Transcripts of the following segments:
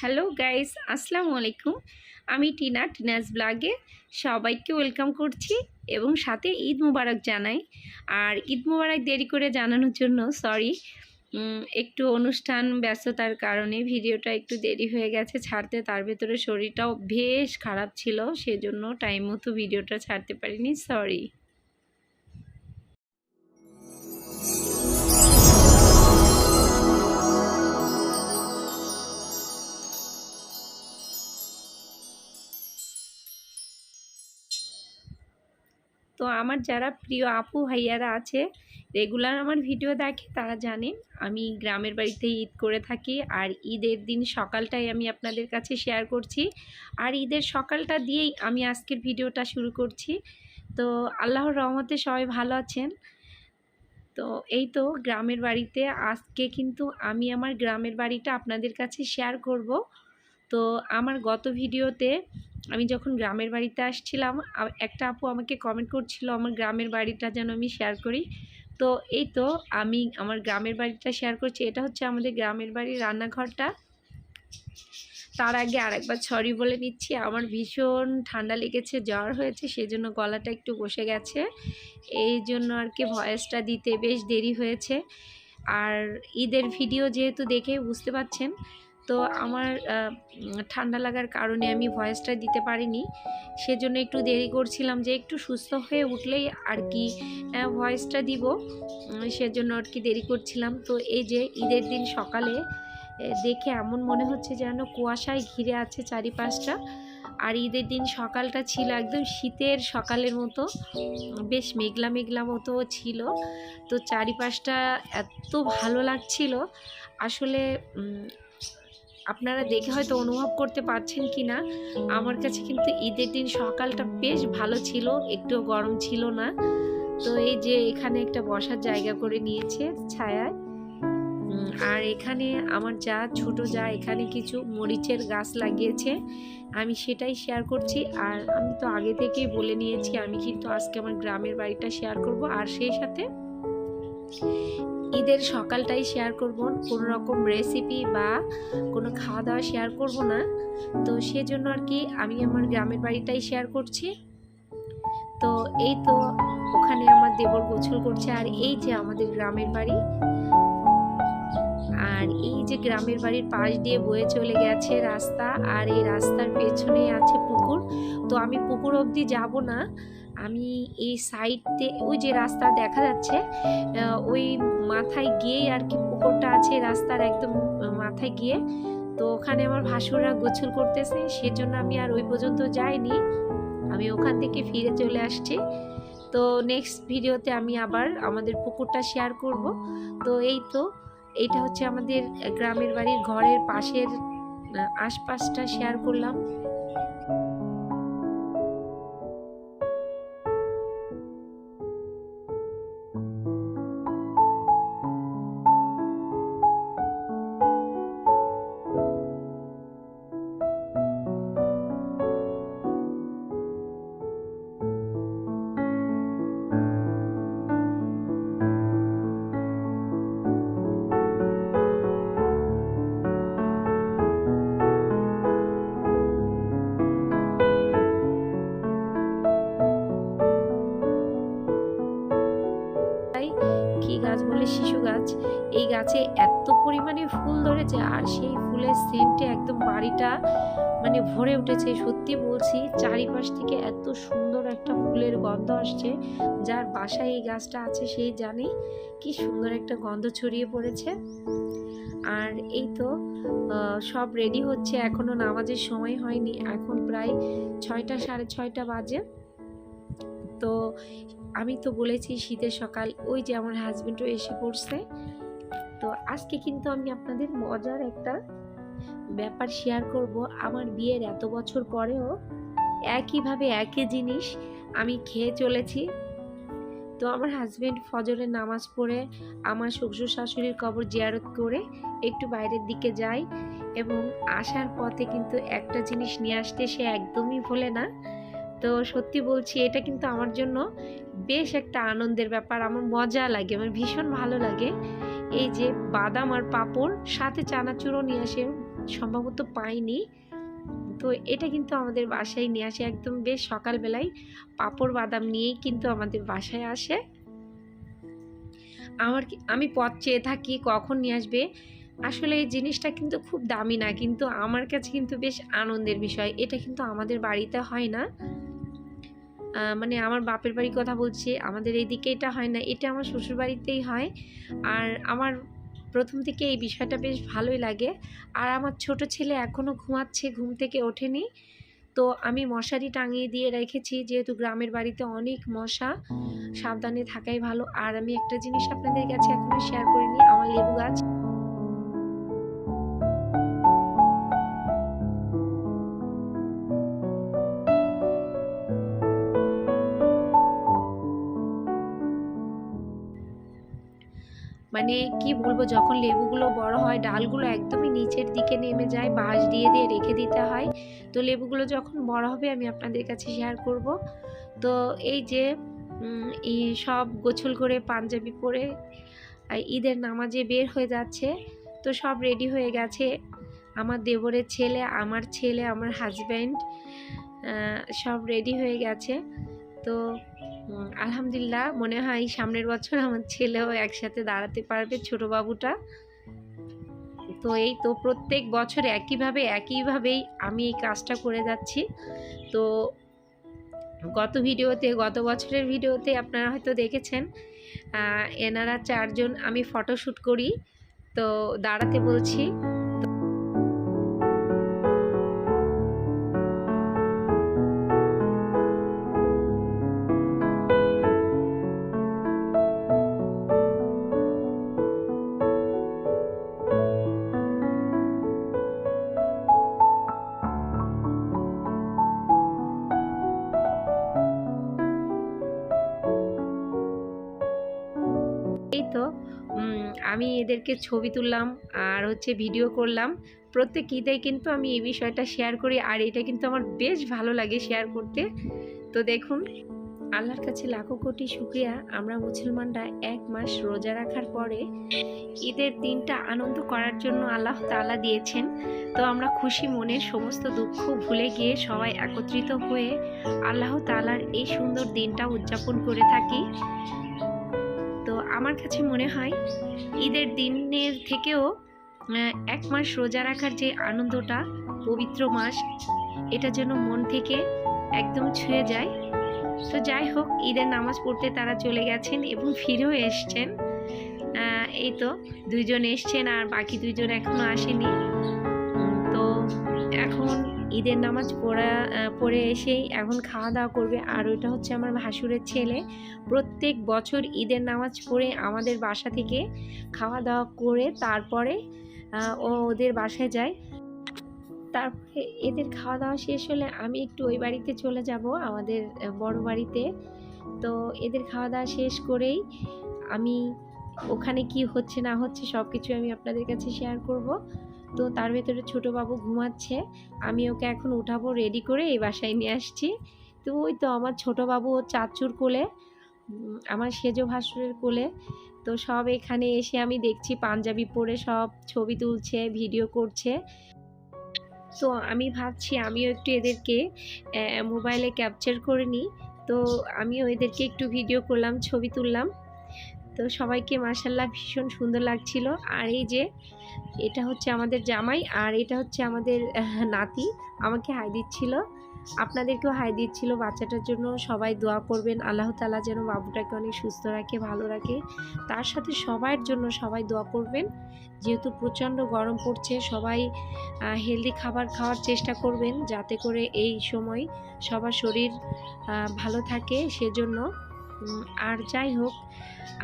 Hello guys, আসসালামু আলাইকুম। আমি টিনা, টিনাস ব্লগে সবাইকে ওয়েলকাম করছি এবং সাথে ঈদ মুবারক জানাই। আর ঈদ মুবারক দেরি করে জানানোর জন্য সরি একটু অনুষ্ঠান ব্যস্ততার কারণে ভিডিওটা একটু দেরি হয়ে গেছে ছাড়তে। তার ভেতরে শরীরটাও বেশ খারাপ ছিল, সেজন্য টাইম মতো ভিডিওটা ছাড়তে পারিনি, সরি। তো আমার যারা প্রিয় আপু ভাইয়ারা আছে, রেগুলার আমার ভিডিও দেখে তারা জানেন আমি গ্রামের বাড়িতে ঈদ করে থাকি আর ঈদের দিন সকালটাই আমি আপনাদের কাছে শেয়ার করছি। আর ঈদের সকালটা দিয়েই আমি আজকের ভিডিওটা শুরু করছি। তো আল্লাহর রহমতে সবাই ভালো আছেন। তো এই তো গ্রামের বাড়িতে আজকে কিন্তু আমি আমার গ্রামের বাড়িটা আপনাদের কাছে শেয়ার করব। তো আমার গত ভিডিওতে আমি যখন গ্রামের বাড়িতে আসছিলাম একটা আপু আমাকে কমেন্ট করছিল, আমার গ্রামের বাড়িটা যেন আমি শেয়ার করি। তো এই তো আমি আমার গ্রামের বাড়িটা শেয়ার করছি। এটা হচ্ছে আমাদের গ্রামের বাড়ির রান্নাঘরটা। তার আগে আরেকবার ছড়ি বলে নিচ্ছি, আমার ভীষণ ঠান্ডা লেগেছে, জ্বর হয়েছে, সেজন্য গলাটা একটু বসে গেছে। এই জন্য আর কি ভয়েসটা দিতে বেশ দেরি হয়েছে। আর ঈদের ভিডিও যেহেতু দেখে বুঝতে পাচ্ছেন তো আমার ঠান্ডা লাগার কারণে আমি ভয়েসটা দিতে পারিনি। সেজন্য একটু দেরি করছিলাম যে একটু সুস্থ হয়ে উঠলেই আর কি ভয়েসটা দিব। সেজন্য আর কি দেরি করছিলাম। তো এই যে ঈদের দিন সকালে দেখে এমন মনে হচ্ছে যেন কুয়াশায় ঘিরে আছে চারিপাশটা। আর ঈদের দিন সকালটা ছিল একদম শীতের সকালের মতো, বেশ মেঘলা মেঘলা মতো ছিল। তো চারিপাশটা এত ভালো লাগছিল। আসলে আপনারা দেখে হয়তো অনুভব করতে পারছেন কি না আমার কাছে কিন্তু ঈদের দিন সকালটা বেশ ভালো ছিল একটু গরম ছিল না। তো এই যে এখানে একটা বসার জায়গা করে নিয়েছে ছায়ায়। আর এখানে আমার যা ছোট যা এখানে কিছু মরিচের গাছ লাগিয়েছে, আমি সেটাই শেয়ার করছি। আর আমি তো আগে থেকেই বলে নিয়েছি, আমি কিন্তু আজকে আমার গ্রামের বাড়িটা শেয়ার করব। আর সেই সাথে ঈদের সকালটাই শেয়ার করব। কোনো রকম রেসিপি বা কোনো খাওয়া দাওয়া শেয়ার করব না। তো সেজন্য আর কি আমি আমার গ্রামের বাড়িটাই শেয়ার করছি। তো এই তো ওখানে আমার দেবর গোছল করছে আর এই যে আমাদের গ্রামের বাড়ি। আর এই যে গ্রামের বাড়ির পাশ দিয়ে বয়ে চলে গেছে রাস্তা আর এই রাস্তার পেছনেই আছে পুকুর। তো আমি পুকুর অবধি যাব না। আমি এই সাইডতে ওই যে রাস্তা দেখা যাচ্ছে ওই মাথায় গিয়েই আর কি পুকুরটা আছে রাস্তার একদম মাথায় গিয়ে। তো ওখানে আমার ভাসুররা গোছল করতেছে, সেজন্য আমি আর ওই পর্যন্ত যাইনি। আমি ওখান থেকে ফিরে চলে আসছি। তো নেক্সট ভিডিওতে আমি আবার আমাদের পুকুরটা শেয়ার করব। তো এই তো এইটা হচ্ছে আমাদের গ্রামের বাড়ির ঘরের পাশের আশপাশটা শেয়ার করলাম। গাছে এত পরিমাণে ফুল ধরেছে আর সেই ফুলের সেন্টে একদম বাড়িটা মানে ভরে উঠেছে। সত্যি বলছি, চারিপাশ থেকে এত সুন্দর একটা ফুলের গন্ধ আসছে। যার বাসায় এই গাছটা আছে সেই জানে কি সুন্দর একটা গন্ধ ছড়িয়ে পড়েছে। আর এই তো সব রেডি হচ্ছে। এখনও নামাজের সময় হয়নি। এখন প্রায় ছয়টা, সাড়ে ছয়টা বাজে। তো আমি তো বলেছি শীতের সকাল। ওই যে আমার হাজব্যান্ডও এসে পড়ছে। আজকে কিন্তু আমি আপনাদের মজার একটা ব্যাপার শেয়ার করব। আমার বিয়ের এত বছর পরেও একইভাবে একই জিনিস আমি খেয়ে চলেছি। তো আমার হাজব্যান্ড ফজরের নামাজ পড়ে, আমার শ্বশুর শাশুড়ির কবর জিয়ারত করে একটু বাইরের দিকে যায় এবং আসার পথে কিন্তু একটা জিনিস নিয়ে আসতে সে একদমই ভোলে না। তো সত্যি বলছি, এটা কিন্তু আমার জন্য বেশ একটা আনন্দের ব্যাপার। আমার মজা লাগে, আমার ভীষণ ভালো লাগে। এই যে বাদাম আর পাঁপড়, সাথে চানাচুরও নিয়ে আসে, সম্ভবত পাইনি। তো এটা কিন্তু আমাদের বাসায় নিয়ে আসে একদম বেশ সকালবেলায়। পাঁপড়, বাদাম নিয়েই কিন্তু আমাদের বাসায় আসে। আমার আমি পথ চেয়ে থাকি কখন নিয়ে আসবে। আসলে এই জিনিসটা কিন্তু খুব দামি না, কিন্তু আমার কাছে কিন্তু বেশ আনন্দের বিষয়। এটা কিন্তু আমাদের বাড়িতে হয় না। মানে আমার বাপের বাড়ির কথা বলছি আমাদের এইদিকে এটা হয় না এটা আমার শ্বশুর বাড়িতেই হয়। আর আমার প্রথম থেকে এই বিষয়টা বেশ ভালোই লাগে। আর আমার ছোট ছেলে এখনও ঘুমাচ্ছে ঘুম থেকে ওঠেনি। তো আমি মশারি টাঙিয়ে দিয়ে রেখেছি যেহেতু গ্রামের বাড়িতে অনেক মশা সাবধানে থাকাই ভালো। আর আমি একটা জিনিস আপনাদের কাছে এখনও শেয়ার করিনি আমার লেবু মানে কি বলব, যখন লেবুগুলো বড় হয়, ডালগুলো একদমই নিচের দিকে নেমে যায়, বাঁশ দিয়ে দিয়ে রেখে দিতে হয়। তো লেবুগুলো যখন বড় হবে, আমি আপনাদের কাছে শেয়ার করব। তো এই যে সব গোছল করে পাঞ্জাবি পরে ঈদের নামাজে বের হয়ে যাচ্ছে, তো সব রেডি হয়ে গেছে। আমার দেবরের ছেলে, আমার ছেলে, আমার হাজব্যান্ড সব রেডি হয়ে গেছে। তো আলহামদুলিল্লাহ, মনে হয় সামনের বছর আমার ছেলেও একসাথে দাঁড়াতে পারবে ছোট বাবুটা তো এই তো প্রত্যেক বছর একইভাবে, একইভাবেই আমি এই কাজটা করে যাচ্ছি। তো গত ভিডিওতে, গত বছরের ভিডিওতে আপনারা হয়তো দেখেছেন এনারা চারজন, আমি ফটোশ্যুট করি। তো দাঁড়াতে বলছি আমি এদেরকে ছবি তুললাম আর হচ্ছে ভিডিও করলাম। প্রত্যেক ঈদে কিন্তু আমি এই বিষয়টা শেয়ার করি আর এটা কিন্তু আমার বেশ ভালো লাগে শেয়ার করতে। তো দেখুন, আল্লাহর কাছে লাখো কোটি শুক্রিয়া। আমরা মুসলমানরা এক মাস রোজা রাখার পরে ঈদের দিনটা আনন্দ করার জন্য আল্লাহ তাআলা দিয়েছেন। তো আমরা খুশি মনে সমস্ত দুঃখ ভুলে গিয়ে সবাই একত্রিত হয়ে আল্লাহ তালার এই সুন্দর দিনটা উদযাপন করে থাকি। আমার কাছে মনে হয় ঈদের দিনের থেকেও এক মাস রোজা রাখার যে আনন্দটা, পবিত্র মাস, এটা যেন মন থেকে একদম ছুঁয়ে যায়। তো যাই হোক, ঈদের নামাজ পড়তে তারা চলে গেছেন এবং ফিরেও এসছেন। এই তো দুইজন এসছেন আর বাকি দুইজন এখনও আসেনি। তো এখন ঈদের নামাজ পড়া পড়ে এসেই এখন খাওয়া দাওয়া করবে। আর ওইটা হচ্ছে আমার ভাসুরের ছেলে। প্রত্যেক বছর ঈদের নামাজ পড়ে আমাদের বাসা থেকে খাওয়া দাওয়া করে তারপরে ও ওদের বাসায় যায়। তারপরে এদের খাওয়া দাওয়া শেষ হলে আমি একটু ওই বাড়িতে চলে যাব, আমাদের বড় বাড়িতে। তো এদের খাওয়া দাওয়া শেষ করেই আমি ওখানে কি হচ্ছে না হচ্ছে সব কিছু আমি আপনাদের কাছে শেয়ার করব। তো তার ভেতরে ছোটো বাবু ঘুমাচ্ছে। আমি ওকে এখন উঠাবো রেডি করে এই বাসায় নিয়ে আসছি। তো ওই তো আমার ছোটো বাবু ও চাচুর কোলে আমার সেজো ভাসুরের কোলে। তো সব এখানে এসে আমি দেখছি পাঞ্জাবি পরে সব ছবি তুলছে ভিডিও করছে। তো আমি ভাবছি আমিও একটু এদেরকে মোবাইলে ক্যাপচার করে নিই। তো আমিও এদেরকে একটু ভিডিও করলাম, ছবি তুললাম। তো সবাইকে মাসাল্লাহ ভীষণ সুন্দর লাগছিল। আর এই যে, এটা হচ্ছে আমাদের জামাই আর এটা হচ্ছে আমাদের নাতি। আমাকে হাই দিচ্ছিল। আপনাদেরকেও হাই দিচ্ছিল বাচ্চাটার জন্য। সবাই দোয়া করবেন। আল্লাহ তালা যেন বাবুটাকে অনেক সুস্থ রাখে, ভালো রাখে। তার সাথে সবার জন্য সবাই দোয়া করবেন। যেহেতু প্রচণ্ড গরম পড়ছে, সবাই হেলদি খাবার খাওয়ার চেষ্টা করবেন যাতে করে এই সময় সবার শরীর ভালো থাকে সেজন্য। আর যাই হোক,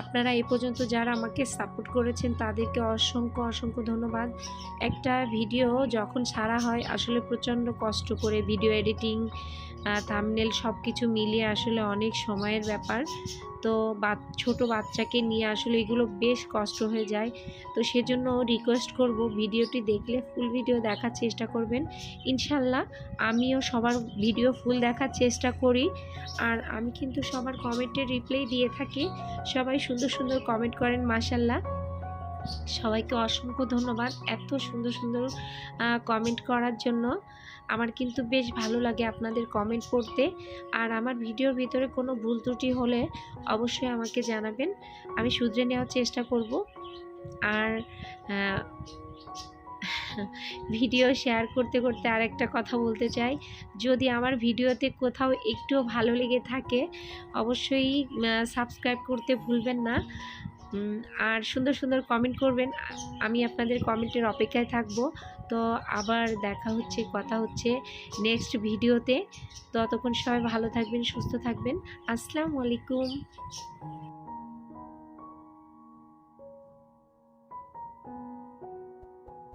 আপনারা এ পর্যন্ত যারা আমাকে সাপোর্ট করেছেন, তাদেরকে অসংখ্য অসংখ্য ধন্যবাদ। একটা ভিডিও যখন সারা হয়, আসলে প্রচণ্ড কষ্ট করে ভিডিও এডিটিং থামনেল সব কিছু মিলিয়ে আসলে অনেক সময়ের ব্যাপার। তো ছোটো বাচ্চাকে নিয়ে আসলে এগুলো বেশ কষ্ট হয়ে যায়। তো সেজন্য রিকোয়েস্ট করব ভিডিওটি দেখলে ফুল ভিডিও দেখার চেষ্টা করবেন। ইনশাল্লাহ আমিও সবার ভিডিও ফুল দেখার চেষ্টা করি। আর আমি কিন্তু সবার কমেন্টের রিপ্লাই দিয়ে থাকি। সবাই সুন্দর সুন্দর কমেন্ট করেন, মাশাল্লাহ। সবাইকে অসংখ্য ধন্যবাদ এত সুন্দর সুন্দর কমেন্ট করার জন্য। আমার কিন্তু বেশ ভালো লাগে আপনাদের কমেন্ট পড়তে আর আমার ভিডিওর ভিতরে কোনো ভুল ত্রুটি হলে অবশ্যই আমাকে জানাবেন। আমি শুধরে নেওয়ার চেষ্টা করব। আর ভিডিও শেয়ার করতে করতে আরেকটা কথা বলতে চাই। যদি আমার ভিডিওতে কোথাও একটুও ভালো লেগে থাকে, অবশ্যই সাবস্ক্রাইব করতে ভুলবেন না। আর সুন্দর সুন্দর কমেন্ট করবেন। আমি আপনাদের কমেন্টের অপেক্ষায় থাকব। তো আবার দেখা হচ্ছে, কথা হচ্ছে নেক্সট ভিডিওতে। ততক্ষণ সবাই ভালো থাকবেন, সুস্থ থাকবেন। আসসালামু আলাইকুম।